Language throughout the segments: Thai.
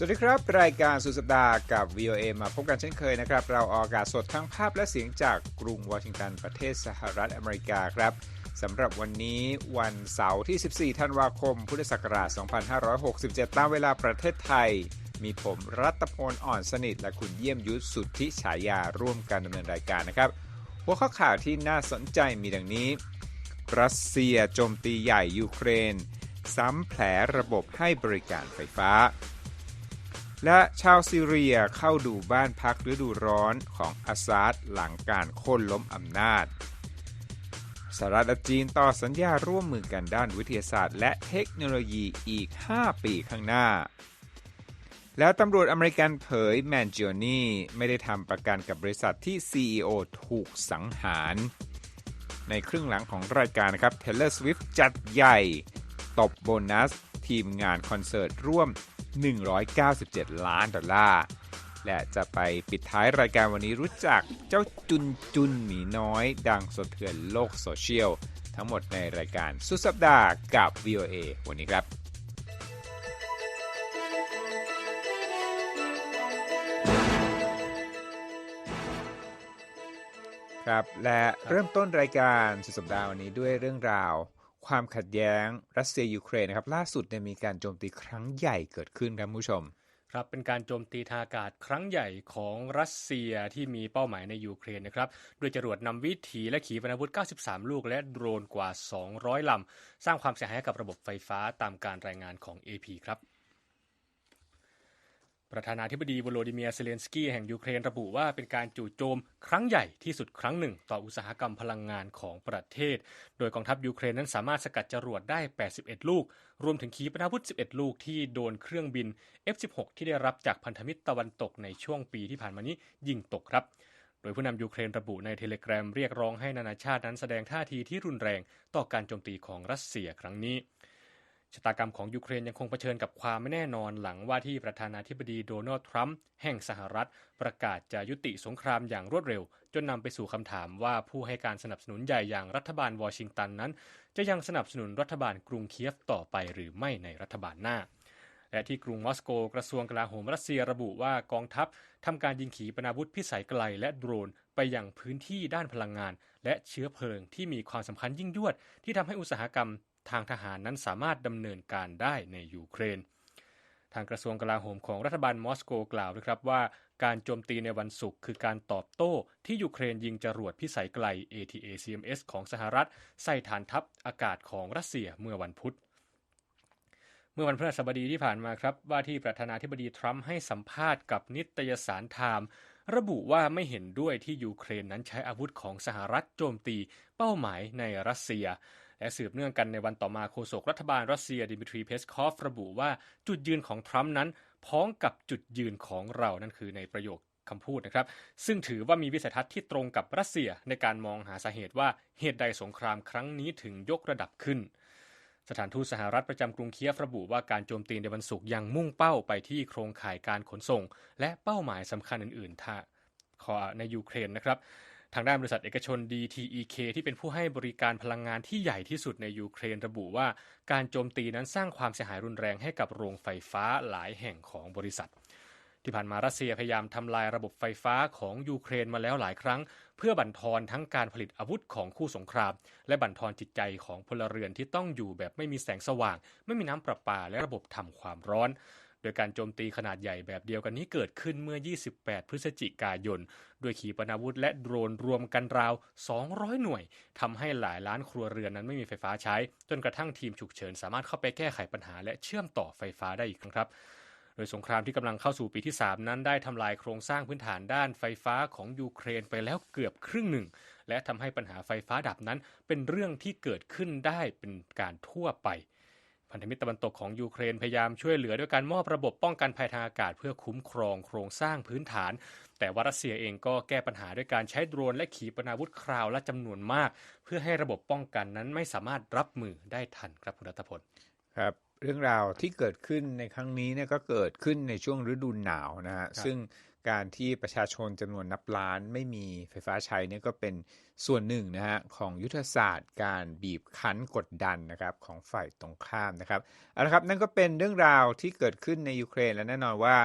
สวัสดีครับ รายการสุดสัปดาห์กับ VOA มาพบกันเช่นเคยนะครับ เราออกอากาศสดทั้งภาพและเสียงจากกรุงวอชิงตันประเทศสหรัฐอเมริกาครับสำหรับวันนี้วันเสาร์ที่ 14 ธันวาคม พุทธศักราช 2567 ตามเวลาประเทศไทย มีผมรัตพลอ่อนสนิท และคุณเยี่ยมยุทธสุทธิฉายาร่วมกันดำเนินรายการนะครับ หัวข้อข่าวที่น่าสนใจมีดังนี้ รัสเซียโจมตีใหญ่ยูเครน ซ้ำแผลระบบให้บริการไฟฟ้า และชาวซีเรียเข้าดูบ้านพักฤดูร้อนของอาซาดหลังการโค่นล้มอำนาจสหรัฐและจีนต่อสัญญาร่วมมือกันด้านวิทยาศาสตร์ และเทคโนโลยีอีก 5 ปีข้างหน้า แล้วตำรวจอเมริกันเผยแมนจิโอนี่ไม่ได้ทำประกันกับบริษัทที่ CEO ถูกสังหาร ในครึ่งหลังของรายการนะครับ Taylor Swift จัดใหญ่ ตบโบนัส ทีมงานคอนเสิร์ตร่วม 197 ล้านดอลลาร์ และจะไปปิดท้ายรายการวันนี้รู้จักเจ้าจุนจุนหมีน้อย ดังสะเทือนโลกโซเชียล ทั้งหมดในรายการสุดสัปดาห์กับ VOA วันนี้ครับครับและเริ่มต้นรายการสุดสัปดาห์วันนี้ด้วยเรื่องราว ความขัดแย้งรัสเซียยูเครนนะครับล่าสุดเนี่ยมีการโจมตีครั้งใหญ่เกิดขึ้นครับผู้ชม ครับเป็นการโจมตีทางอากาศครั้งใหญ่ของรัสเซียที่มีเป้าหมายในยูเครนนะครับด้วยจรวดนำวิถีและขีปนาวุธ 93 ลูก และโดรนกว่า 200 ลำ สร้างความเสียหายให้กับระบบไฟฟ้าตามการรายงานของ AP ครับ ประธานาธิบดีวโลดิเมียเซเลนสกี้แห่งยูเครนระบุว่าเป็นการจู่โจมครั้งใหญ่ที่สุดครั้งหนึ่ง ต่ออุตสาหกรรมพลังงานของประเทศ โดยกองทัพยูเครนนั้นสามารถสกัดจรวดได้ 81 ลูก รวมถึงขีปนาวุธ 11 ลูกที่โดนเครื่องบิน F-16 ที่ได้รับจากพันธมิตรตะวันตกในช่วงปีที่ผ่านมานี้ยิงตกครับ โดยผู้นำยูเครนระบุในเทเลกราฟเรียกร้องให้นานาชาตินั้นแสดงท่าทีที่รุนแรงต่อการโจมตีของรัสเซียครั้งนี้ ชะตากรรมของยูเครนยังคงเผชิญกับความไม่แน่นอนหลังว่าที่ประธานาธิบดีโดนัลด์ทรัมป์แห่งสหรัฐ ประกาศจะยุติสงครามอย่างรวดเร็ว จนนำไปสู่คำถามว่าผู้ให้การสนับสนุนใหญ่อย่างรัฐบาลวอชิงตันนั้น จะยังสนับสนุนรัฐบาลกรุงเคียฟต่อไปหรือไม่ในรัฐบาลหน้า และที่กรุงมอสโก กระทรวงกลาโหมรัสเซียระบุว่ากองทัพทำการยิงขีปนาวุธพิสัยไกลและโดรนไปยังพื้นที่ด้านพลังงาน และเชื้อเพลิงที่มีความสำคัญยิ่งยวดที่ทำให้อุตสาหกรรม ทางทหารนั้นสามารถดำเนินการได้ในยูเครน ทางกระทรวงกลาโหมของรัฐบาลมอสโกกล่าวนะครับว่าการโจมตีในวันศุกร์คือการตอบโต้ที่ยูเครนยิงจรวดพิสัยไกล ATACMS ของสหรัฐใส่ฐานทัพอากาศของรัสเซียเมื่อวันพุธเมื่อวันพฤหัสบดีที่ผ่านมาครับ ว่าที่ประธานาธิบดีทรัมป์ให้สัมภาษณ์กับนิตยสารไทม์ระบุว่าไม่เห็นด้วยที่ยูเครนนั้นใช้อาวุธของสหรัฐโจมตีเป้าหมายในรัสเซีย และสืบเนื่องกันในวันต่อมาโฆษกรัฐบาลรัสเซียดิมิทรีเพสคอฟระบุว่าจุดยืนของทรัมป์นั้น พ้องกับจุดยืนของเรานั่นคือในประโยคคำพูดนะครับ ซึ่งถือว่ามีวิสัยทัศน์ที่ตรงกับรัสเซียในการมองหาสาเหตุว่าเหตุใดสงครามครั้งนี้ถึงยกระดับขึ้น สถานทูตสหรัฐประจำกรุงเคียฟระบุว่าการโจมตีในวันศุกร์ยังมุ่งเป้าไปที่โครงข่ายการขนส่ง และเป้าหมายสำคัญอื่นๆท่าในยูเครนนะครับางด้านบริษัทเอกชน DTEK ที่เป็นผู้ให้บริการพลังงานที่ใหญ่ที่สุดในยูเครนระบุว่า การโจมตีนั้นสร้างความเสียหายรุนแรงให้กับโรงไฟฟ้าหลายแห่งของบริษัท ที่ผ่านมารัสเซียพยายามทำลายระบบไฟฟ้าของยูเครนมาแล้วหลายครั้ง เพื่อบั่นทอนทั้งการผลิตอาวุธของคู่สงคราม และบั่นทอนจิตใจของพลเรือนที่ต้องอยู่แบบไม่มีแสงสว่าง ไม่มีน้ำประปาและระบบทำความร้อน โดยการโจมตีขนาดใหญ่แบบเดียวกันนี้เกิดขึ้นเมื่อ 28 พฤศจิกายน ด้วยขีปนาวุธและโดรนรวมกันราว 200 หน่วยทำให้หลายล้านครัวเรือนนั้นไม่มีไฟฟ้าใช้ จนกระทั่งทีมฉุกเฉินสามารถเข้าไปแก้ไขปัญหาและเชื่อมต่อไฟฟ้าได้อีกครั้งครับโดยสงครามที่กำลังเข้าสู่ปีที่ 3 นั้นได้ทำลายโครงสร้างพื้นฐานด้านไฟฟ้าของยูเครนไปแล้วเกือบครึ่งหนึ่ง และทำให้ปัญหาไฟฟ้าดับนั้นเป็นเรื่องที่เกิดขึ้นได้เป็นการทั่วไป พันธมิตรตะวันตกของยูเครนพยายามช่วยเหลือด้วยการมอบระบบป้องกันภัยทางอากาศเพื่อคุ้มครองโครงสร้างพื้นฐาน แต่ว่ารัสเซียเองก็แก้ปัญหาด้วยการใช้โดรนและขีปนาวุธคราวละจำนวนมาก เพื่อให้ระบบป้องกันนั้นไม่สามารถรับมือได้ทันครับคุณรัตพลครับเรื่องราวที่เกิดขึ้นในครั้งนี้เนี่ยก็เกิดขึ้นในช่วงฤดูหนาวนะฮะซึ่ง การที่ประชาชนจำนวนนับล้านไม่มีไฟฟ้าใช้เนี่ยก็เป็นส่วนหนึ่งนะฮะของยุทธศาสตร์การบีบคั้นกดดันนะครับของฝ่ายตรงข้ามนะครับเอาละครับนั่นก็เป็นเรื่องราวที่เกิดขึ้นในยูเครนและแน่นอนว่า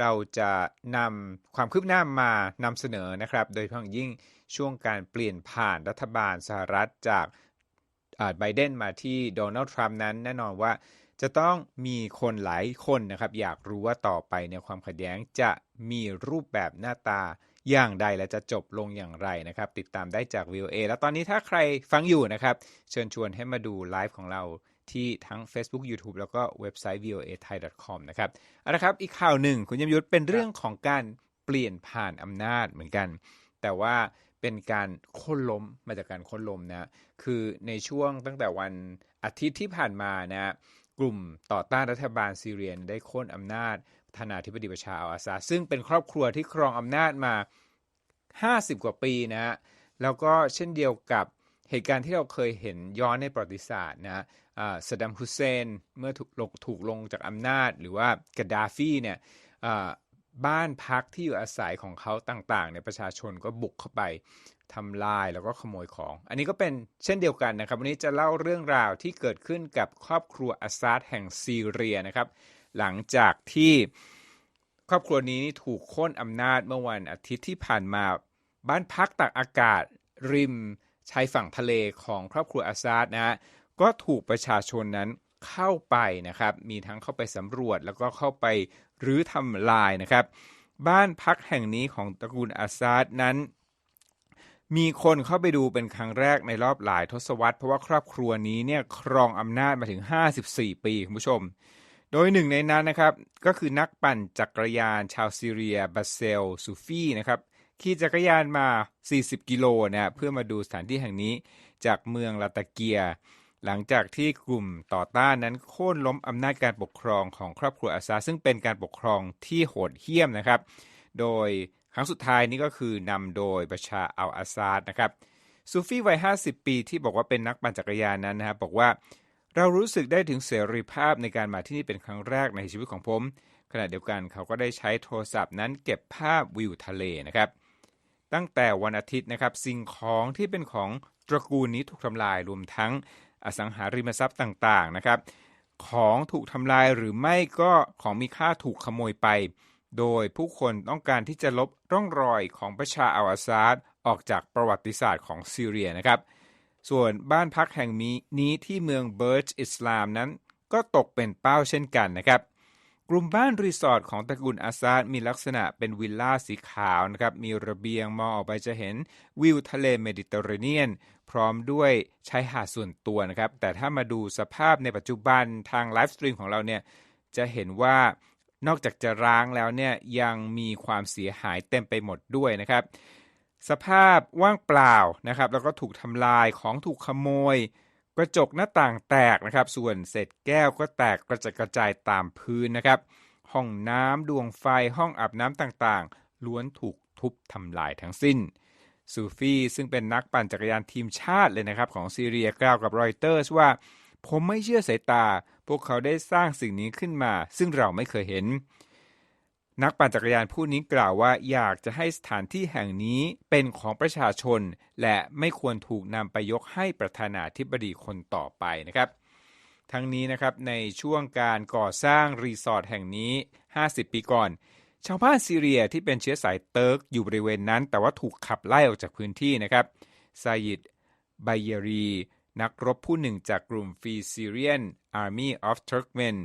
เราจะนำความคืบหน้ามานำเสนอนะครับ โดยเฉพาะอย่างยิ่งช่วงการเปลี่ยนผ่านรัฐบาลสหรัฐจากไบเดนมาที่โดนัลด์ทรัมป์นั้นแน่นอนว่า จะต้องมีคนหลายคนนะครับ อยากรู้ว่าต่อไปเนี่ยความขัดแย้งจะมีรูปแบบหน้าตาอย่างใดและจะจบลงอย่างไรนะครับ ติดตามได้จาก VOA แล้วตอนนี้ถ้าใครฟังอยู่นะครับ เชิญชวนให้มาดูไลฟ์ของเราที่ทั้ง Facebook YouTube แล้วก็เว็บไซต์ voa thai com นะครับเอาละครับ อีกข่าวหนึ่งคุณยมยุทธเป็นเรื่องของการเปลี่ยนผ่านอำนาจเหมือนกัน แต่ว่าเป็นการโค่นล้มมาจากการโค่นล้มนะ คือในช่วงตั้งแต่วันอาทิตย์ที่ผ่านมานะ กลุ่มต่อต้านรัฐบาลซีเรียได้โค่นอำนาจประธานาธิบดีประชาอัลอาซาซึ่งเป็นครอบครัวที่ครองอำนาจมา 50 กว่าปีนะฮะแล้วก็เช่นเดียวกับเหตุการณ์ที่เราเคยเห็นย้อนในประวัติศาสตร์นะสดัมฮุเซนเมื่อถูกลงถูกลงจากอำนาจ หรือว่ากาดาฟีเนี่ยบ้านพักที่อยู่อาศัยของเขาต่างๆเนี่ยประชาชนก็บุกเข้าไป ทำลายแล้วก็ขโมยของ อันนี้ก็เป็นเช่นเดียวกันนะครับ วันนี้จะเล่าเรื่องราวที่เกิดขึ้นกับครอบครัวอาซาดแห่งซีเรียนะครับ หลังจากที่ครอบครัวนี้ถูกโค่นอำนาจเมื่อวันอาทิตย์ที่ผ่านมาบ้านพักตากอากาศริมชายฝั่งทะเลของครอบครัวอาซาดนะฮะก็ถูกประชาชนนั้นเข้าไปนะครับ มีทั้งเข้าไปสำรวจแล้วก็เข้าไปรื้อทำลายนะครับ บ้านพักแห่งนี้ของตระกูลอาซาดนั้น มีคนเข้าไปดูเป็นครั้งแรกในรอบหลายทศวรรษเพราะว่าครอบครัวนี้เนี่ยครองอำนาจมาถึง 54 ปีคุณผู้ชม โดยหนึ่งในนั้นนะครับก็คือนักปั่นจักรยานชาวซีเรียบาเซลซูฟีนะครับขี่จักรยานมา 40 กิโลนะเพื่อมาดูสถานที่แห่งนี้จากเมืองลาตาเกีย หลังจากที่กลุ่มต่อต้านนั้นโค่นล้มอำนาจการปกครองของครอบครัวอาซาซึ่งเป็นการปกครองที่โหดเหี้ยมนะครับ โดย ครั้งสุดท้ายนี้ก็คือนำโดยประชาอัลอาซาดนะครับซูฟี่วัย 50 ปีที่บอกว่าเป็นนักปั่นจักรยานนั้นนะครับบอกว่าเรารู้สึกได้ถึงเสรีภาพในการมาที่นี่เป็นครั้งแรกในชีวิตของผม ขณะเดียวกันเขาก็ได้ใช้โทรศัพท์นั้นเก็บภาพวิวทะเลนะครับ ตั้งแต่วันอาทิตย์นะครับสิ่งของที่เป็นของตระกูลนี้ถูกทำลายรวมทั้งอสังหาริมทรัพย์ต่างๆนะครับ ของถูกทำลายหรือไม่ก็ของมีค่าถูกขโมยไป โดยผู้คนต้องการที่จะลบร่องรอยของประชาอัลอาซาดออกจากประวัติศาสตร์ของซีเรียนะครับ ส่วนบ้านพักแห่งนี้ที่เมืองเบิร์ชอิสลามนั้น ก็ตกเป็นเป้าเช่นกันนะครับ กลุ่มบ้านรีสอร์ทของตระกูลอาซาดมีลักษณะเป็นวิลล่าสีขาวนะครับ มีระเบียงมองออกไปจะเห็นวิวทะเลเมดิเตอร์เรเนียน พร้อมด้วยชายหาดส่วนตัวนะครับ แต่ถ้ามาดูสภาพในปัจจุบันทางไลฟ์สตรีมของเราเนี่ยจะเห็นว่า นอกจากจะร้างแล้วเนี่ยยังมีความเสียหายเต็มไปหมดด้วยนะครับ สภาพว่างเปล่านะครับ แล้วก็ถูกทำลายของถูกขโมย กระจกหน้าต่างแตกนะครับ ส่วนเศษแก้วก็แตกกระจัดกระจายตามพื้นนะครับ ห้องน้ำดวงไฟห้องอาบน้ำต่างๆ ล้วนถูกทุบทำลายทั้งสิ้นซูฟีซึ่งเป็นนักปั่นจักรยานทีมชาติเลยนะครับ ของซีเรียกล่าวกับรอยเตอร์สว่า ผมไม่เชื่อสายตา พวกเขาได้สร้างสิ่งนี้ขึ้นมา ซึ่งเราไม่เคยเห็น นักปั่นจักรยานผู้นี้กล่าวว่าอยากจะให้สถานที่แห่งนี้เป็นของประชาชน และไม่ควรถูกนำไปยกให้ประธานาธิบดีคนต่อไปนะครับ ทั้งนี้นะครับในช่วงการก่อสร้างรีสอร์ทแห่งนี้ 50 ปีก่อนชาวบ้านซีเรียที่เป็นเชื้อสายเติร์กอยู่บริเวณนั้น แต่ว่าถูกขับไล่ออกจากพื้นที่นะครับซายิดไบเยรี นักรบผู้หนึ่งจากกลุ่ม Free Syrian Army of Turkmen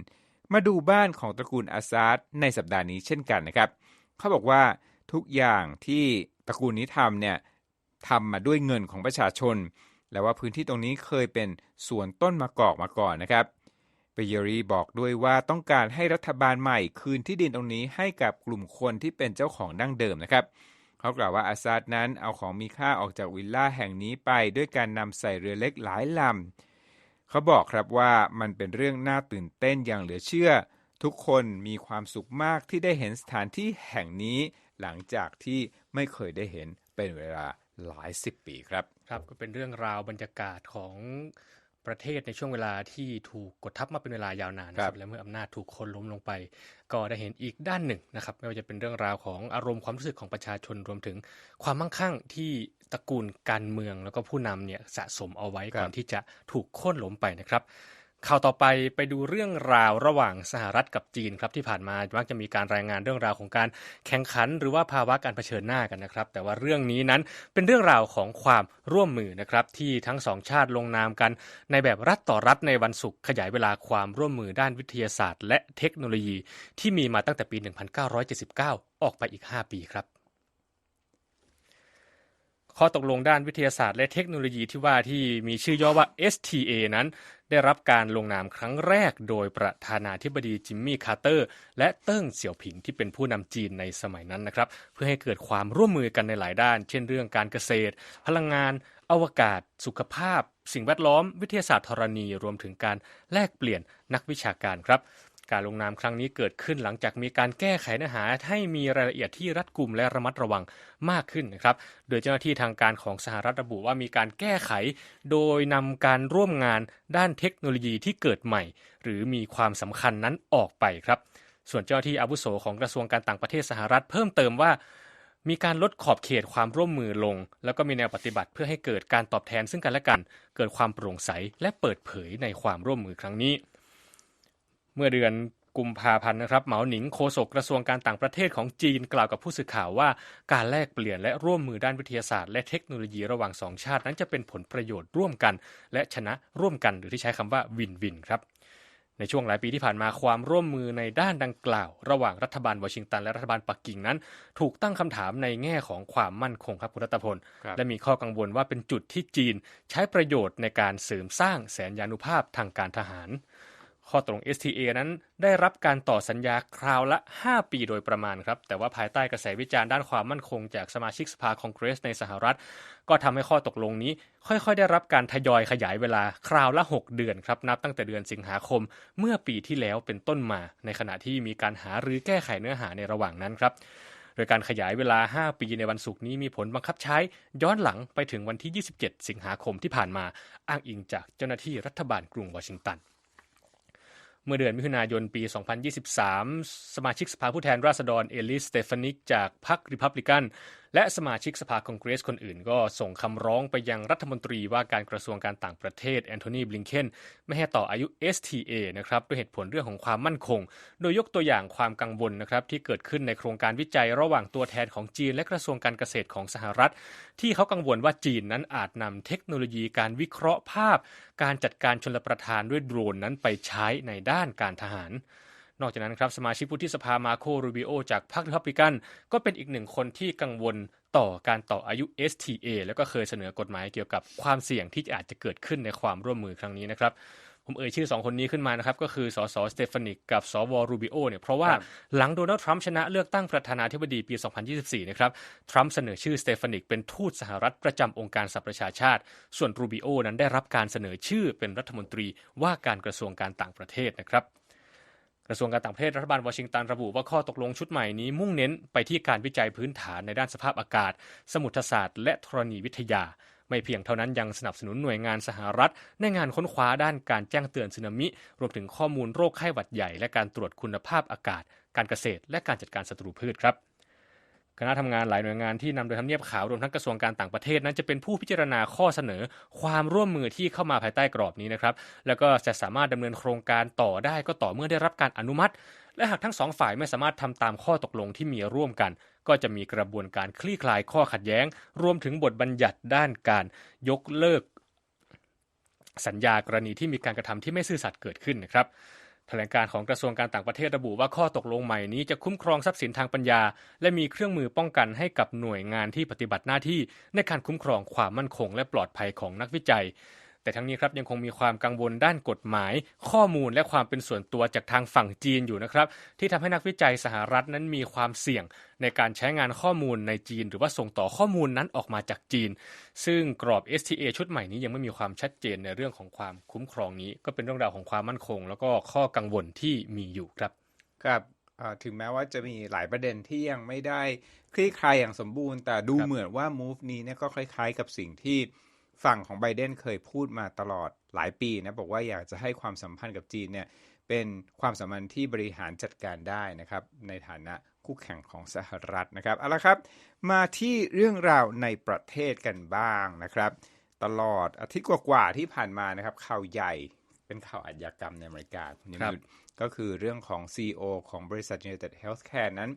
มาดูบ้านของตระกูลอาซาดในสัปดาห์นี้เช่นกันนะครับ เขาบอกว่าทุกอย่างที่ตระกูลนี้ทำเนี่ยทำมาด้วยเงินของประชาชน และว่าพื้นที่ตรงนี้เคยเป็นสวนต้นมะกอกมาก่อนนะครับเบเยรีบอกด้วยว่าต้องการให้รัฐบาลใหม่คืนที่ดินตรงนี้ให้กับกลุ่มคนที่เป็นเจ้าของดั้งเดิมนะครับ เขากล่าวว่าอาซาดนั้นเอาของมีค่าออกจากวิลล่าแห่งนี้ไปด้วยการนำใส่เรือเล็กหลายลำ เขาบอกครับว่ามันเป็นเรื่องน่าตื่นเต้นอย่างเหลือเชื่อ ทุกคนมีความสุขมากที่ได้เห็นสถานที่แห่งนี้หลังจากที่ไม่เคยได้เห็นเป็นเวลาหลายสิบปีครับ ครับก็เป็นเรื่องราวบรรยากาศของ ประเทศในช่วงเวลาที่ถูกกดทับมาเป็นเวลายาวนานครับและเมื่ออำนาจถูกคนล้มลงไป ก็ได้เห็นอีกด้านหนึ่งนะครับไม่ว่าจะเป็นเรื่องราวของอารมณ์ความรู้สึกของประชาชนรวมถึง ความมั่งคั่งที่ตระกูลการเมืองแล้วก็ผู้นำเนี่ยสะสมเอาไว้ก่อนที่จะถูกโค่นล้มไปนะครับ ข่าวต่อไปไปดูเรื่องราวระหว่างสหรัฐกับจีนครับที่ผ่านมามักจะมีการรายงานเรื่องราวของการแข่งขัน หรือว่าภาวะการเผชิญหน้ากันนะครับ แต่ว่าเรื่องนี้นั้นเป็นเรื่องราวของความร่วมมือนะครับที่ทั้งสองชาติลงนามกัน ในแบบรัฐต่อรัฐในวันศุกร์ขยายเวลาความร่วมมือด้านวิทยาศาสตร์ และเทคโนโลยี ที่มีมาตั้งแต่ปี 1979 ออกไปอีก 5 ปีครับ ข้อตกลงด้านวิทยาศาสตร์และเทคโนโลยีที่ว่าที่มีชื่อย่อว่า STA นั้น ได้รับการลงนามครั้งแรกโดยประธานาธิบดีจิมมี่คาร์เตอร์ และเติ้งเสี่ยวผิงที่เป็นผู้นำจีนในสมัยนั้นนะครับ เพื่อให้เกิดความร่วมมือกันในหลายด้าน เช่นเรื่องการเกษตร พลังงาน อวกาศ สุขภาพ สิ่งแวดล้อม วิทยาศาสตร์ธรณี รวมถึงการแลกเปลี่ยนนักวิชาการครับ การลงนามครั้งนี้เกิดขึ้นหลังจากมีการแก้ไขเนื้อหาให้มีรายละเอียดที่รัดกุมและระมัดระวังมากขึ้นนะครับ โดยเจ้าหน้าที่ทางการของสหรัฐระบุว่ามีการแก้ไข โดยนำการร่วมงานด้านเทคโนโลยีที่เกิดใหม่ หรือมีความสำคัญนั้นออกไปครับ ส่วนเจ้าหน้าที่อาวุโสของกระทรวงการต่างประเทศสหรัฐเพิ่มเติมว่ามีการลดขอบเขตความร่วมมือลง แล้วก็มีแนวปฏิบัติเพื่อให้เกิดการตอบแทนซึ่งกันและกัน เกิดความโปร่งใสและเปิดเผยในความร่วมมือครั้งนี้ เมื่อเดือนกุมภาพันธ์นะครับเหมาหนิงโฆษกกระทรวงการต่างประเทศของจีนกล่าวกับผู้สื่อข่าวว่า การแลกเปลี่ยนและร่วมมือด้านวิทยาศาสตร์และเทคโนโลยีระหว่างสองชาตินั้นจะเป็นผลประโยชน์ร่วมกัน และชนะร่วมกันหรือที่ใช้คำว่าวินวินครับในช่วงหลายปีที่ผ่านมาความร่วมมือในด้านดังกล่าว ระหว่างรัฐบาลวอชิงตันและรัฐบาลปักกิ่งนั้น ถูกตั้งคำถามในแง่ของความมั่นคงครับคุณรัตพล และมีข้อกังวลว่าเป็นจุดที่จีน ใช้ประโยชน์ในการเสริมสร้างแสนยานุภาพทางการทหาร ข้อตกลง STA นั้นได้รับการต่อสัญญาคราวละ 5 ปีโดยประมาณครับ แต่ว่าภายใต้กระแสวิจารณ์ด้านความมั่นคงจากสมาชิกสภาคองเกรสในสหรัฐ ก็ทำให้ข้อตกลงนี้ ค่อยๆ ได้รับการทยอยขยายเวลาคราวละ 6 เดือนครับ นับตั้งแต่เดือนสิงหาคม เมื่อปีที่แล้วเป็นต้นมา ในขณะที่มีการหาหรือแก้ไขเนื้อหาในระหว่างนั้นครับโดยการขยายเวลา 5 ปีในวันศุกร์นี้มีผลบังคับใช้ ย้อนหลังไปถึงวันที่ 27 สิงหาคมที่ผ่านมา อ้างอิงจากเจ้าหน้าที่รัฐบาลกรุงวอชิงตัน เมื่อเดือนมิถุนายนปี 2023 สมาชิกสภาผู้แทนราษฎรเอลิส สเตฟานิกจากพรรคริพับลิกัน และสมาชิกสภาคองเกรสคนอื่นก็ส่งคำร้องไปยังรัฐมนตรีว่าการกระทรวงการต่างประเทศแอนโทนีบลิงเคนไม่ให้ต่ออายุ STA นะครับด้วยเหตุผลเรื่องของความมั่นคง โดยยกตัวอย่างความกังวลนะครับที่เกิดขึ้นในโครงการวิจัยระหว่างตัวแทนของจีน และกระทรวงการเกษตรของสหรัฐ ที่เขากังวลว่าจีนนั้นอาจนำเทคโนโลยีการวิเคราะห์ภาพ การจัดการชลประทานด้วยโดรนนั้นไปใช้ในด้านการทหาร นอกจากนั้นครับสมาชิกวุฒิสภามาโครูบิโอจากพรรครีพับลิกัน ก็เป็นอีกหนึ่งคนที่กังวลต่อการต่ออายุ STA แล้วก็เคยเสนอกฎหมายเกี่ยวกับความเสี่ยงที่อาจจะเกิดขึ้นในความร่วมมือครั้งนี้นะครับผมเอ่ยชื่อสองคนนี้ขึ้นมานะครับ ก็คือสสสเตฟานิกกับสวรูบิโอเนี่ยเพราะว่าครับหลังโดนัลด์ทรัมป์ชนะเลือกตั้งประธานาธิบดีปี 2024 นะครับ ทรัมป์เสนอชื่อสเตฟานิกเป็นทูตสหรัฐประจำองค์การสหประชาชาติ ส่วนรูบิโอนั้นได้รับการเสนอชื่อเป็นรัฐมนตรีว่าการกระทรวงการต่างประเทศนะครับ กระทรวงการต่างประเทศรัฐบาลวอชิงตันระบุว่าข้อตกลงชุดใหม่นี้มุ่งเน้นไปที่การวิจัยพื้นฐานในด้านสภาพอากาศ สมุทรศาสตร์ และธรณีวิทยา ไม่เพียงเท่านั้นยังสนับสนุนหน่วยงานสหรัฐ ในงานค้นคว้าด้านการแจ้งเตือนสึนามิ รวมถึงข้อมูลโรคไข้หวัดใหญ่ และการตรวจคุณภาพอากาศ การเกษตร และการจัดการศัตรูพืชครับ คณะทำงานหลายหน่วยงานที่นำโดยทำเนียบขาวรวมทั้งกระทรวงการต่างประเทศนั้นจะเป็นผู้พิจารณาข้อเสนอความร่วมมือที่เข้ามาภายใต้กรอบนี้นะครับ แล้วก็จะสามารถดำเนินโครงการต่อได้ก็ต่อเมื่อได้รับการอนุมัติ และหากทั้งสองฝ่ายไม่สามารถทำตามข้อตกลงที่มีร่วมกัน ก็จะมีกระบวนการคลี่คลายข้อขัดแย้ง รวมถึงบทบัญญัติด้านการยกเลิก สัญญากรณีที่มีการกระทำที่ไม่ซื่อสัตย์เกิดขึ้นนะครับ แถลงการของกระทรวงการต่างประเทศระบุว่าข้อตกลงใหม่นี้จะคุ้มครองทรัพย์สินทางปัญญา และมีเครื่องมือป้องกันให้กับหน่วยงานที่ปฏิบัติหน้าที่ในการคุ้มครองความมั่นคงและปลอดภัยของนักวิจัย แต่ทั้งนี้ครับยังคงมีความกังวลด้านกฎหมาย ข้อมูลและความเป็นส่วนตัวจากทางฝั่งจีนอยู่นะครับ ที่ทำให้นักวิจัยสหรัฐนั้นมีความเสี่ยงในการใช้งานข้อมูลในจีน หรือว่าส่งต่อข้อมูลนั้นออกมาจากจีน ซึ่งกรอบ STA ชุดใหม่นี้ยังไม่มีความชัดเจนในเรื่องของความคุ้มครองนี้ ก็เป็นเรื่องราวของความมั่นคง แล้วก็ข้อกังวลที่มีอยู่ครับครับถึงแม้ว่าจะมีหลายประเด็นที่ยังไม่ได้คลี่คลายอย่างสมบูรณ์ แต่ดูเหมือนว่า move นี้เนี่ยก็คล้ายๆ กับสิ่งที่ ฝั่งของไบเดนเคยพูดมาตลอดหลายปีนะบอกว่าอยากจะให้ความสัมพันธ์กับจีนเนี่ยเป็นความสัมพันธ์ที่บริหารจัดการได้นะครับ ในฐานะคู่แข่งของสหรัฐนะครับเอาละครับ มาที่เรื่องราวในประเทศกันบ้างนะครับ ตลอดอาทิตย์กว่าๆที่ผ่านมานะครับข่าวใหญ่เป็นข่าวอาชญากรรมในอเมริกาคุณยมยุทธก็คือเรื่องของ CEO ของบริษัท United Healthcare นั้น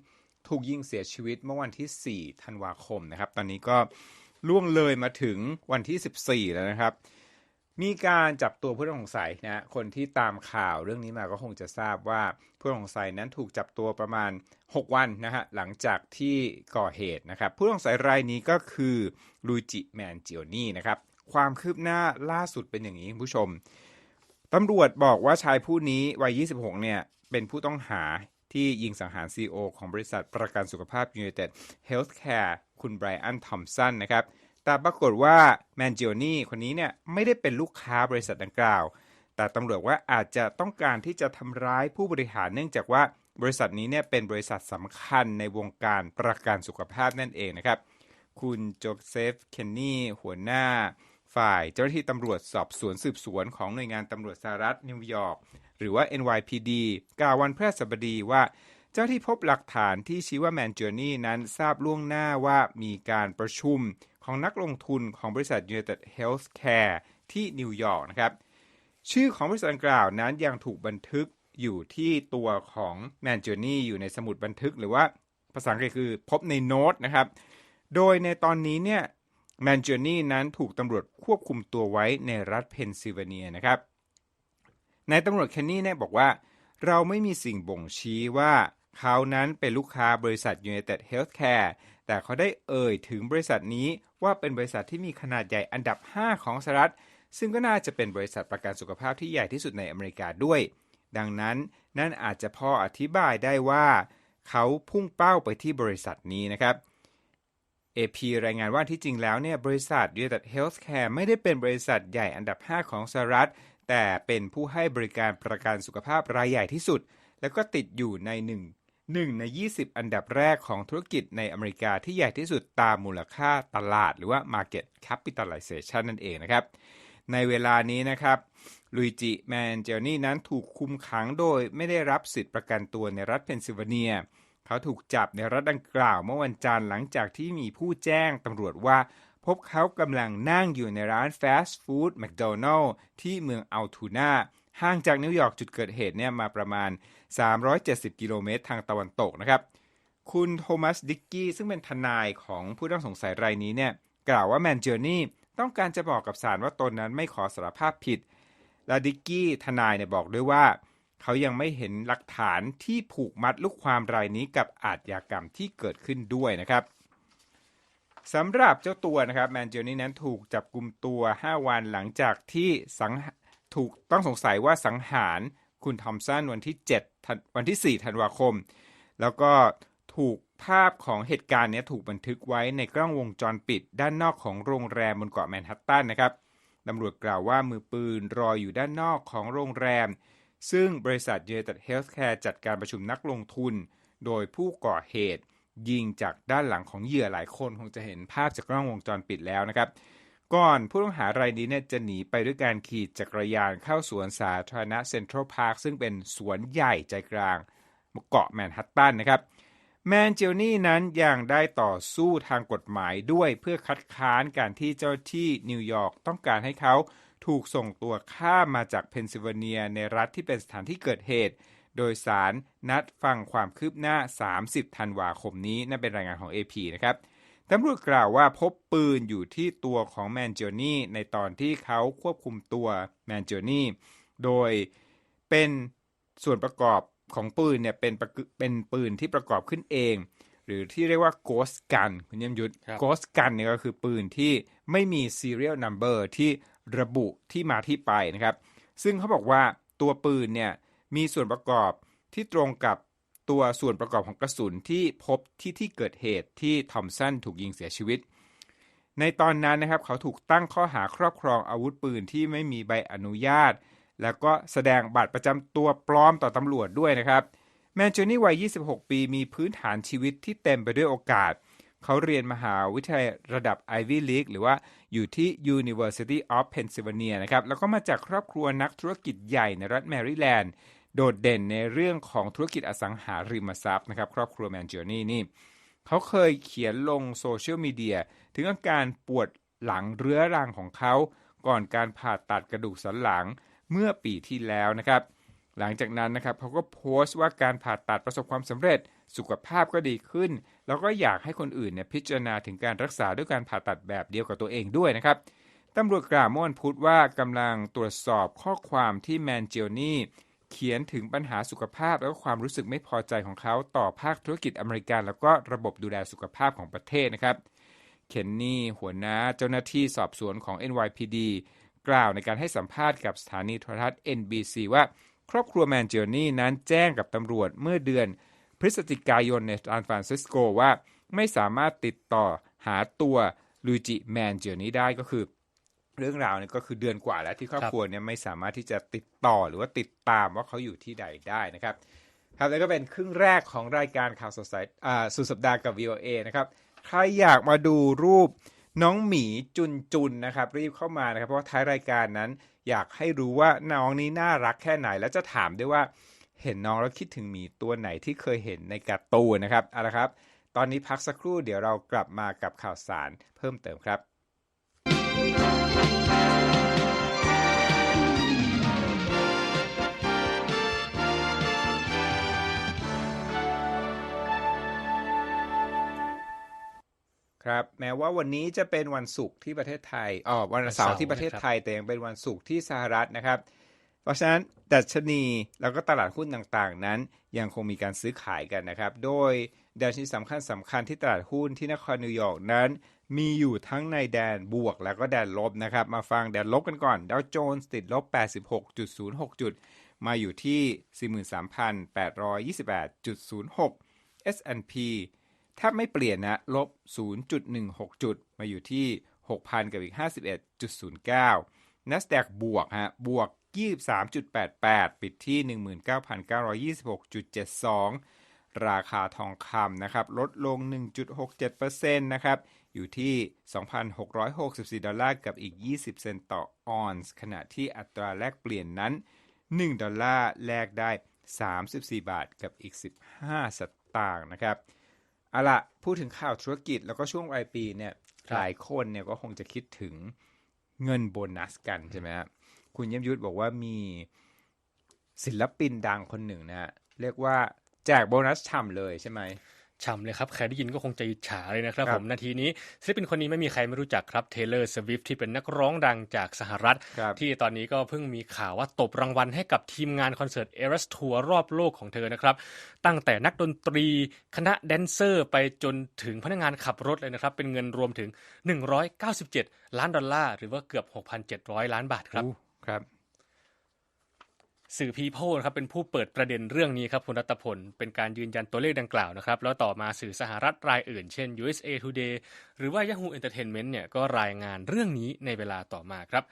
ถูกยิงเสียชีวิตเมื่อวันที่ 4 ธันวาคมนะครับ ตอนนี้ก็ ล่วงเลยมาถึงวันที่ 14 แล้วนะครับ มีการจับตัวผู้ต้องสงสัยนะคนที่ตามข่าวเรื่องนี้มาก็คงจะทราบว่าผู้ต้องสงสัยนั้นถูกจับตัวประมาณ 6 วันนะฮะหลังจากที่ก่อเหตุนะครับ ผู้ต้องสงสัยรายนี้ก็คือลูจิแมนจิโอนีนะครับความคืบหน้าล่าสุดเป็นอย่างนี้คุณผู้ชมตำรวจบอกว่าชายผู้นี้วัย 26 เนี่ยเป็นผู้ต้องหา ที่ยิงสังหาร CEO ของบริษัทประกันสุขภาพ United Healthcare คุณไบรอันทอมสันนะครับ แต่ปรากฏว่าแมนจิโอนีคนนี้เนี่ยไม่ได้เป็นลูกค้าบริษัทดังกล่าว แต่ตำรวจว่าอาจจะต้องการที่จะทำร้ายผู้บริหารเนื่องจากว่าบริษัทนี้เนี่ยเป็นบริษัทสำคัญในวงการประกันสุขภาพนั่นเองนะครับ คุณโจเซฟ เคนนี่หัวหน้า ฝ่ายเจ้าหน้าที่ตำรวจสอบสวนสืบสวนของหน่วยงานตำรวจสหรัฐนิวยอร์ก หรือว่า NYPD กล่าววันพฤหัสบดีว่า เจ้าที่พบหลักฐานที่ชี้ว่าแมนเจอร์นี่นั้นทราบล่วงหน้าว่ามีการประชุมของนักลงทุนของบริษัท United Healthcare ที่นิวยอร์กนะครับ ชื่อของบริษัทดังกล่าวนั้นยังถูกบันทึกอยู่ที่ตัวของแมนเจอร์นี่อยู่ในสมุดบันทึกหรือว่าภาษาอังกฤษคือพบในโน้ตนะครับ โดยในตอนนี้เนี่ยแมนเจอร์นี่นั้นถูกตำรวจควบคุมตัวไว้ในรัฐเพนซิลเวเนียนะครับ นายตำรวจเคนนี่เนี่ยบอกว่า เราไม่มีสิ่งบ่งชี้ว่าเขานั้นเป็นลูกค้าบริษัท United Healthcare แต่เขาได้เอ่ยถึงบริษัทนี้ว่าเป็นบริษัทที่มีขนาดใหญ่อันดับ 5 ของสหรัฐ ซึ่งก็น่าจะเป็นบริษัทประกันสุขภาพที่ใหญ่ที่สุดในอเมริกาด้วย ดังนั้นนั่นอาจจะพออธิบายได้ว่า เขาพุ่งเป้าไปที่บริษัทนี้นะครับ AP รายงานว่าที่จริงแล้วเนี่ยบริษัท United Healthcare ไม่ได้เป็นบริษัทใหญ่อันดับ 5 ของสหรัฐ แต่เป็นผู้ให้บริการประกันสุขภาพรายใหญ่ที่สุด แล้วก็ติดอยู่ใน 1 1 ใน 20 อันดับแรกของธุรกิจในอเมริกาที่ใหญ่ที่สุดตามมูลค่าตลาด หรือว่า Market Capitalization นั่นเองนะครับ ในเวลานี้นะครับลุยจิแมนเจลนี่นั้นถูกคุมขังโดยไม่ได้รับสิทธิประกันตัวในรัฐเพนซิลเวเนีย เขาถูกจับในรัฐดังกล่าวเมื่อวันจันทร์หลังจากที่มีผู้แจ้งตำรวจว่า พบเขากำลังนั่งอยู่ในร้านฟาสต์ฟู้ดแมคโดนัลล์ที่เมืองอัลทูนาห่างจากนิวยอร์กจุดเกิดเหตุเนี่ยมาประมาณ 370 กิโลเมตรทางตะวันตกนะครับ คุณโทมัสดิกกี้ซึ่งเป็นทนายของผู้ต้องสงสัยรายนี้เนี่ยกล่าวว่าแมนเจอร์นี่ต้องการจะบอกกับศาลว่าตนนั้นไม่ขอสารภาพผิด และดิกกี้ทนายเนี่ยบอกด้วยว่า เขายังไม่เห็นหลักฐานที่ผูกมัดลูกความรายนี้กับอาชญากรรมที่เกิดขึ้นด้วยนะครับ สำหรับเจ้าตัวนะครับแมนเจอร์นี่นั้นถูกจับกลุ่มตัว 5 วันหลังจากที่สังถูกต้องสงสัยว่าสังหารคุณทอมสันวันที่ 7 วันที่ 4 ธันวาคม แล้วก็ถูกภาพของเหตุการณ์นี้ถูกบันทึกไว้ในกล้องวงจรปิด ด้านนอกของโรงแรมบนเกาะแมนฮัตตันนะครับตำรวจกล่าวว่ามือปืนรออยู่ด้านนอกของโรงแรม ซึ่งบริษัท United Healthcare จัดการประชุมนักลงทุน โดยผู้ก่อเหตุ ยิงจากด้านหลังของเหยื่อหลายคนคงจะเห็นภาพจากกล้องวงจรปิดแล้วนะครับ ก่อนผู้ต้องหารายนี้เนี่ยจะหนีไปด้วยการขี่จักรยานเข้าสวนสาธารณะเซ็นทรัลพาร์คซึ่งเป็นสวนใหญ่ใจกลางเกาะแมนฮัตตันนะครับแมนเจลนี่นั้นยังได้ต่อสู้ทางกฎหมายด้วยเพื่อคัดค้านการที่เจ้าที่นิวยอร์กต้องการให้เขาถูกส่งตัวข้ามมาจากเพนซิลเวเนียในรัฐที่เป็นสถานที่เกิดเหตุ โดยสารนัดฟังความคืบหน้า 30 ธันวาคมนี้นั่นเป็นรายงานของ AP นะครับตำรวจกล่าวว่าพบปืนอยู่ที่ตัวของแมนเจอนี่ในตอนที่เขาควบคุมตัวแมนเจอนี่โดยเป็นส่วนประกอบของปืนเนี่ยเป็นเป็นปืนที่ประกอบขึ้นเอง หรือที่เรียกว่า ghost gun คุณยมยุทธ ghost gun เนี่ยก็คือปืนที่ไม่มี serial number ที่ระบุที่มาที่ไปนะครับ ซึ่งเขาบอกว่าตัวปืนเนี่ย มีส่วนประกอบที่ตรงกับตัวส่วนประกอบของกระสุนที่พบที่ที่เกิดเหตุที่ทอมสันถูกยิงเสียชีวิต ในตอนนั้นนะครับเขาถูกตั้งข้อหาครอบครองอาวุธปืนที่ไม่มีใบอนุญาต แล้วก็แสดงบัตรประจำตัวปลอมต่อตำรวจด้วยนะครับแมนเจอนี่วัย 26 ปีมีพื้นฐานชีวิตที่เต็มไปด้วยโอกาส เขาเรียนมหาวิทยาลัยระดับ Ivy League หรือว่าอยู่ที่ University of Pennsylvania นะครับ แล้วก็มาจากครอบครัวนักธุรกิจใหญ่ในรัฐแมริแลนด์ โดดเด่นในเรื่องของธุรกิจอสังหาริมทรัพย์นะครับครอบครัวแมนเจอร์นี่นี่เขาเคยเขียนลงโซเชียลมีเดียถึงอาการปวดหลังเรื้อรังของเขา ก่อนการผ่าตัดกระดูกสันหลังเมื่อปีที่แล้วนะครับ หลังจากนั้นนะครับเขาก็โพสต์ว่าการผ่าตัดประสบความสำเร็จสุขภาพก็ดีขึ้น แล้วก็อยากให้คนอื่นเนี่ยพิจารณาถึงการรักษาด้วยการผ่าตัดแบบเดียวกับตัวเองด้วยนะครับตำรวจกล่าวเมื่อวันพุธว่ากำลังตรวจสอบข้อความที่แมนเจลนี่ เขียนถึงปัญหาสุขภาพ และความรู้สึกไม่พอใจของเขาต่อภาคธุรกิจอเมริกัน แล้วก็ระบบดูแลสุขภาพของประเทศนะครับเคนนี่หัวหน้าเจ้าหน้าที่สอบสวนของ NYPD กล่าวในการให้สัมภาษณ์กับสถานีโทรทัศน์ NBC ว่าครอบครัวแมนเจอร์นี่นั้นแจ้งกับตำรวจเมื่อเดือน พฤศจิกายนในซานฟรานซิสโกว่า ไม่สามารถติดต่อหาตัวลูจิแมนเจอร์นี่ได้ก็คือ เรื่องราวเนี่ยก็คือเดือนกว่าแล้วที่ครอบครัวเนี่ยไม่สามารถที่จะติดต่อหรือว่าติดตามว่าเขาอยู่ที่ใดได้นะครับ ครับแล้วก็เป็นครึ่งแรกของรายการข่าวสดสายสุดสัปดาห์กับ VOA นะครับใครอยากมาดูรูปน้องหมีจุนจุนนะครับ รีบเข้ามานะครับ เพราะว่าท้ายรายการนั้น อยากให้รู้ว่าน้องนี้น่ารักแค่ไหน แล้วจะถามด้วยว่าเห็นน้องแล้วคิดถึงหมีตัวไหนที่เคยเห็นในการ์ตูนนะครับเอาละครับ ตอนนี้พักสักครู่เดี๋ยวเรากลับมากับข่าวสารเพิ่มเติมครับ ครับแม้ว่าวันนี้จะเป็นวันศุกร์ที่ประเทศไทยอ๋อวันเสาร์ที่ประเทศไทยแต่ยังเป็นวันศุกร์ที่สหรัฐนะครับ เพราะฉะนั้นดัชนีแล้วก็ตลาดหุ้นต่างๆ นั้น ยังคงมีการซื้อขายกันนะครับ โดยดัชนีสำคัญสำคัญที่ตลาดหุ้นที่นครนิวยอร์กนั้น มีอยู่ทั้งในแดนบวกแล้วก็แดนลบนะครับ มาฟังแดนลบกันก่อนดาวโจนส์ติดลบ 86.06 จุด มาอยู่ที่ 43,828.06 S&P แทบไม่เปลี่ยนนะ ลบ 0.16 จุด มาอยู่ที่ 6,000 กับอีก 51.09 NASDAQ บวกฮะ บวก 23.88 ปิดที่ 19,926.72 ราคาทองคำนะครับ ลดลง 1.67%นะครับ อยู่ที่ 2,664 ดอลลาร์กับอีก 20 เซนต์ต่อออนซ์ ขณะที่อัตราแลกเปลี่ยนนั้น 1 ดอลลาร์แลกได้ 34 บาทกับอีก 15 สตางค์นะครับเอาละพูดถึงข่าวธุรกิจแล้วก็ช่วงปลายปีเนี่ยครับหลายคนเนี่ยก็คงจะคิดถึงเงินโบนัสกันใช่ไหมครับคุณเยี่ยมยุทธบอกว่ามีศิลปินดังคนหนึ่งนะฮะเรียกว่าแจกโบนัสช่ำเลยใช่ไหม ฉ่ำเลยครับใครได้ยินก็คงจะอิจฉาเลยนะครับครับผมนาทีนี้ศิลปินคนนี้ไม่มีใครไม่รู้จักครับเทเลอร์สวิฟที่เป็นนักร้องดังจากสหรัฐครับที่ตอนนี้ก็เพิ่งมีข่าวว่าตบรางวัลให้กับทีมงานคอนเสิร์ตเอรัสทัวร์รอบโลกของเธอนะครับ ตั้งแต่นักดนตรีคณะแดนเซอร์ไปจนถึงพนักงานขับรถเลยนะครับ เป็นเงินรวมถึง 197 ล้านดอลลาร์หรือว่าเกือบ 6,700 ล้านบาทครับอู้ครับ สื่อพีโพนะครับเป็นผู้เปิดประเด็นเรื่องนี้ครับคุณรัตพล เป็นการยืนยันตัวเลขดังกล่าวนะครับแล้วต่อมาสื่อสหรัฐรายอื่น เช่น USA Today หรือว่า Yahoo Entertainment เนี่ยก็รายงานเรื่องนี้ในเวลาต่อมาครับ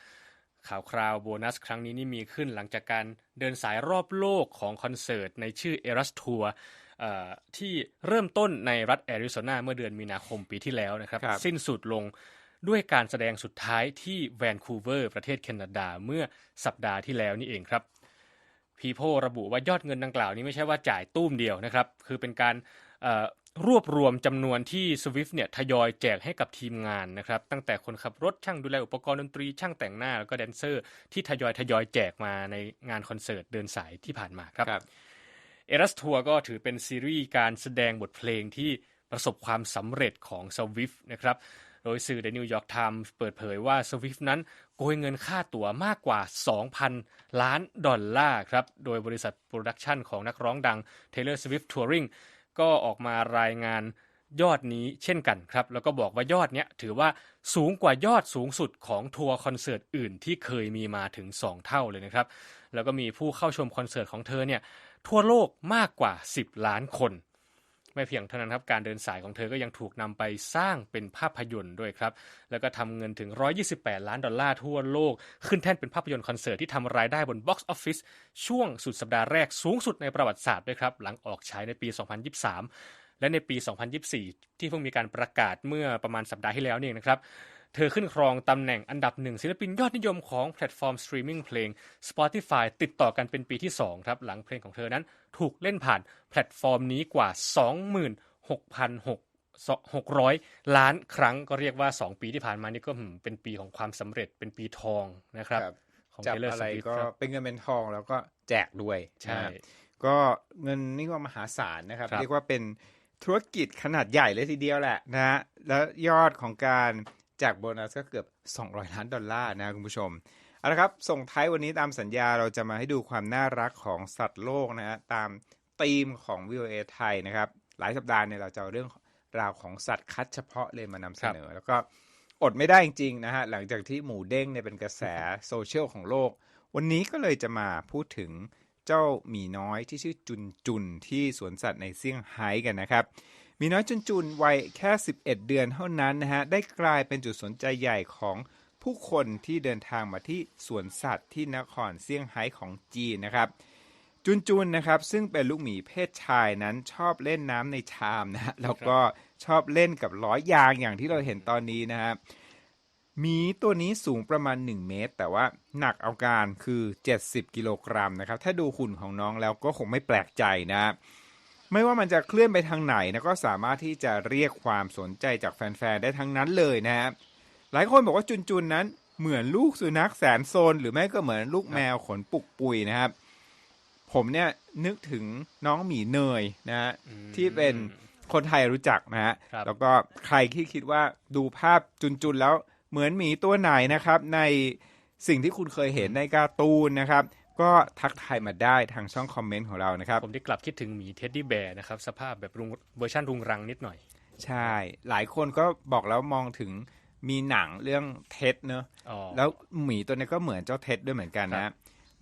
ข่าวคราวโบนัสครั้งนี้นี่มีขึ้นหลังจากการเดินสายรอบโลกของคอนเสิร์ตในชื่อ Eras Tour เอ่อที่เริ่มต้นในรัฐแอริโซนาเมื่อเดือนมีนาคมปีที่แล้วนะครับครับสิ้นสุดลงด้วยการแสดงสุดท้ายที่แวนคูเวอร์ประเทศแคนาดาเมื่อสัปดาห์ที่แล้วนี่เองครับ พีโพระบุว่ายอดเงินดังกล่าวนี้ไม่ใช่ว่าจ่ายตุ้มเดียวนะครับ คือเป็นการเอ่อรวบรวมจำนวนที่ Swift เนี่ยทยอยแจกให้กับทีมงานนะครับ ตั้งแต่คนขับรถช่างดูแลอุปกรณ์ดนตรีช่างแต่งหน้า แล้วก็แดนเซอร์ที่ทยอยทยอยแจกมาในงานคอนเสิร์ตเดินสายที่ผ่านมาครับครับเอรัสทัวร์ก็ถือเป็นซีรีส์การแสดงบทเพลงที่ประสบความสำเร็จของ Swift นะครับ โดยสื่อ The New York Times เปิดเผยว่า Swift นั้น โกยเงินค่าตั๋วมากกว่า 2,000 ล้านดอลลาร์ครับ โดยบริษัทโปรดักชันของนักร้องดัง Taylor Swift Touring ก็ออกมารายงานยอดนี้เช่นกันครับ แล้วก็บอกว่ายอดเนี้ยถือว่าสูงกว่ายอดสูงสุดของทัวร์คอนเสิร์ตอื่นที่เคยมีมาถึง 2 เท่าเลยนะครับ แล้วก็มีผู้เข้าชมคอนเสิร์ตของเธอเนี่ยทั่วโลกมากกว่า 10 ล้านคน ไม่เพียงเท่านั้นครับการเดินสายของเธอก็ยังถูกนำไปสร้างเป็นภาพยนตร์ด้วยครับ แล้วก็ทำเงินถึง 128 ล้านดอลลาร์ทั่วโลก ขึ้นแท่นเป็นภาพยนตร์คอนเสิร์ตที่ทำรายได้บน Box Office ช่วงสุดสัปดาห์แรกสูงสุดในประวัติศาสตร์ด้วยครับหลังออกฉายในปี 2023 และในปี 2024 ที่เพิ่งมีการประกาศเมื่อประมาณสัปดาห์ที่แล้วนี่นะครับ เธอขึ้นครองตำแหน่งอันดับหนึ่งศิลปินยอดนิยมของแพลตฟอร์มสตรีมมิ่งเพลง Spotify ติดต่อกันเป็นปีที่2ครับหลังเพลงของเธอนั้นถูกเล่นผ่านแพลตฟอร์มนี้กว่า 26,600 ล้านครั้งก็เรียกว่า 2 ปีที่ผ่านมานี่ก็เป็นปีของความสำเร็จเป็นปีทองนะครับครับของจับเทเลอร์อะสไรวิฟก็ครับเป็นเงินเป็นทองแล้วก็แจกด้วยใช่นะครับก็เงินนี่ก็มหาศาลนะครับครับเรียกว่าเป็นธุรกิจขนาดใหญ่เลยทีเดียวแหละนะฮะแล้วยอดของการ แจกโบนัสก็เกือบ 200 ล้านดอลลาร์นะคุณผู้ชมเอาละครับ ส่งท้ายวันนี้ตามสัญญาเราจะมาให้ดูความน่ารักของสัตว์โลกนะฮะตามธีมของ VOA ไทยนะครับ หลายสัปดาห์เนี่ยเราจะเอาเรื่องราวของสัตว์คัดเฉพาะเลยมานำเสนอ แล้วก็อดไม่ได้จริงๆนะฮะหลังจากที่หมูเด้งเนี่ยเป็นกระแสโซเชียลของโลก วันนี้ก็เลยจะมาพูดถึงเจ้าหมีน้อยที่ชื่อจุนจุนที่สวนสัตว์ในเซี่ยงไฮ้กันนะครับห มีน้อยจุนจุนวัยแค่ 11 เดือนเท่านั้นนะฮะ ได้กลายเป็นจุดสนใจใหญ่ของผู้คนที่เดินทางมาที่สวนสัตว์ที่นครเซี่ยงไฮ้ของจีนนะครับจุนจุนนะครับซึ่งเป็นลูกหมีเพศชายนั้นชอบเล่นน้ำในชามนะแล้วก็ชอบเล่นกับล้อยางอย่างที่เราเห็นตอนนี้นะฮะหมีตัวนี้สูงประมาณ 1 เมตร แต่ว่าหนักเอาการคือ 70 กิโลกรัมนะครับ ถ้าดูหุ่นของน้องแล้วก็คงไม่แปลกใจนะ ไม่ว่ามันจะเคลื่อนไปทางไหนนะก็สามารถที่จะเรียกความสนใจจากแฟนๆได้ทั้งนั้นเลยนะฮะหลายคนบอกว่าจุนจุนนั้น เหมือนลูกสุนัขแสนโซน หรือไม่ก็เหมือนลูกแมวขนปุกปุยนะครับ ผมเนี่ยนึกถึงน้องหมีเนยนะฮะอืมที่เป็นคนไทยรู้จักนะฮะครับแล้วก็ใครที่คิดว่าดูภาพจุนๆแล้วเหมือนหมีตัวไหนนะครับ ในสิ่งที่คุณเคยเห็นในการ์ตูนนะครับ ก็ทักทายมาได้ทางช่องคอมเมนต์ของเรานะครับ ผมได้กลับคิดถึงหมีเท็ดดี้แบร์นะครับ สภาพแบบรุงเวอร์ชันรุงรังนิดหน่อย ใช่ หลายคนก็บอกแล้วมองถึงมีหนังเรื่องเท็ดเนอะอ๋อแล้วหมีตัวนี้ก็เหมือนเจ้าเท็ดด้วยเหมือนกันครันะบ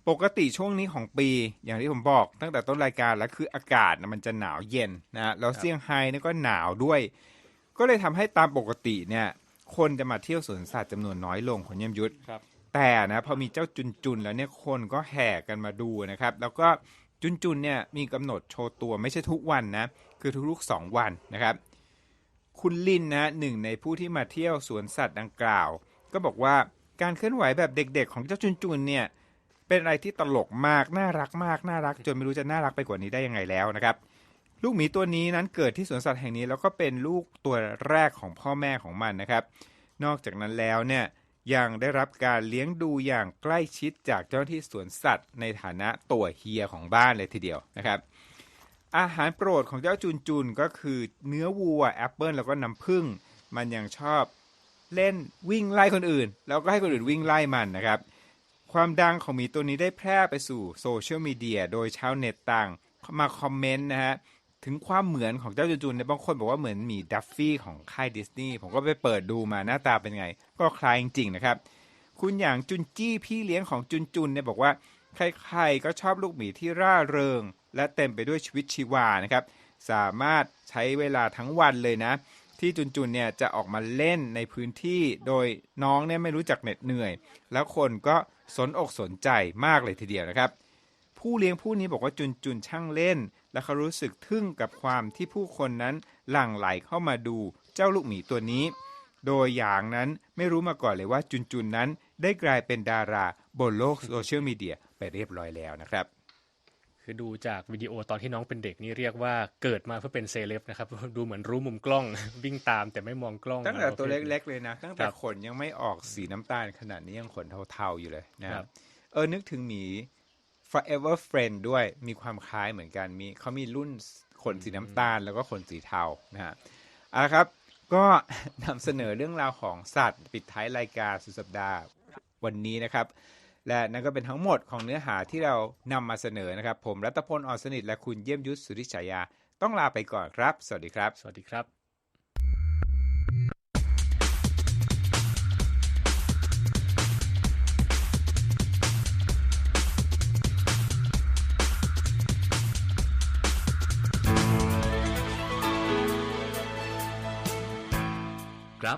ปกติช่วงนี้ของปีอย่างที่ผมบอกตั้งแต่ต้นรายการแล้วคืออากาศน่ะมันจะหนาวเย็นนะแล้วเซี่ยงไฮ้นี่ก็หนาวด้วย ก็เลยทำให้ตามปกติเนี่ย คนจะมาเที่ยวสวนสัตว์จำนวนน้อยลงคนเยี่ยมยุทธครับ แต่นะพอมีเจ้าจุนจุนแล้วเนี่ยคนก็แห่กันมาดูนะครับ แล้วก็จุนจุนเนี่ยมีกำหนดโชว์ตัวไม่ใช่ทุกวันนะ คือทุกๆสองวันนะครับ คุณลินนะหนึ่งในผู้ที่มาเที่ยวสวนสัตว์ดังกล่าว ก็บอกว่าการเคลื่อนไหวแบบเด็กๆ ของเจ้าจุนจุนเนี่ยเป็นอะไรที่ตลกมากน่ารักมากน่ารัก จนไม่รู้จะน่ารักไปกว่านี้ได้ยังไงแล้วนะครับลูกหมีตัวนี้นั้นเกิดที่สวนสัตว์แห่งนี้แล้วก็เป็นลูกตัวแรกของพ่อแม่ของมันนะครับ นอกจากนั้นแล้วเนี่ย ยังได้รับการเลี้ยงดูอย่างใกล้ชิดจากเจ้าหน้าที่สวนสัตว์ ในฐานะตัวเฮียของบ้านเลยทีเดียวนะครับ อาหารโปรดของเจ้าจุนจุนก็คือเนื้อวัวแอปเปิลแล้วก็น้ำผึ้งมันยังชอบเล่นวิ่งไล่คนอื่น แล้วก็ให้คนอื่นวิ่งไล่มันนะครับ ความดังของหมีตัวนี้ได้แพร่ไปสู่โซเชียลมีเดียโดยชาวเน็ตต่างมาคอมเมนต์นะฮะ ถึงความเหมือนของเจ้าจุนจุนเนี่ยบางคนบอกว่าเหมือนหมีดัฟฟี่ของค่ายดิสนีย์ผมก็ไปเปิดดูมาหน้าตาเป็นไง ก็คล้ายจริงๆนะครับ คุณอย่างจุนจี้พี่เลี้ยงของจุนจุนเนี่ยบอกว่าใครๆก็ชอบลูกหมีที่ร่าเริง และเต็มไปด้วยชีวิตชีวานะครับ สามารถใช้เวลาทั้งวันเลยนะ ที่จุนจุนเนี่ยจะออกมาเล่นในพื้นที่โดยน้องเนี่ยไม่รู้จักเหน็ดเหนื่อย แล้วคนก็สนอกสนใจมากเลยทีเดียวนะครับ ผู้เลี้ยงผู้นี้บอกว่าจุนจุนช่างเล่น และเขารู้สึกทึ่งกับความที่ผู้คนนั้นหลั่งไหลเข้ามาดูเจ้าลูกหมีตัวนี้ โดยอย่างนั้นไม่รู้มาก่อนเลยว่าจุนจุนนั้นได้กลายเป็นดาราบนโลกโซเชียลมีเดียไปเรียบร้อยแล้วนะครับ คือดูจากวิดีโอตอนที่น้องเป็นเด็กนี่เรียกว่าเกิดมาเพื่อเป็นเซเลบนะครับ ดูเหมือนรู้มุมกล้อง วิ่งตามแต่ไม่มองกล้องตั้งแต่ตัวอะไรประภทนี้เล็กๆเลยนะ ตั้งแต่ครับขนยังไม่ออกสีน้ำตาลขนาดนี้ยังขนเทาๆอยู่เลยนะครับเออนึกถึงหมี forever friend ด้วยมีความคล้ายเหมือนกันมีเขามีรุ่นขนสีน้ำตาลแล้วก็ขนสีเทานะฮะเอาละครับก็นำเสนอเรื่องราวของสัตว์ ปิดท้ายรายการสุดสัปดาห์วันนี้นะครับ และนั่นก็เป็นทั้งหมดของเนื้อหาที่เรานำมาเสนอนะครับ ผมรัตพลอ่อนสนิทและคุณเยี่ยมยุทธสุริฉายา ต้องลาไปก่อนครับ สวัสดีครับ สวัสดีครับครับ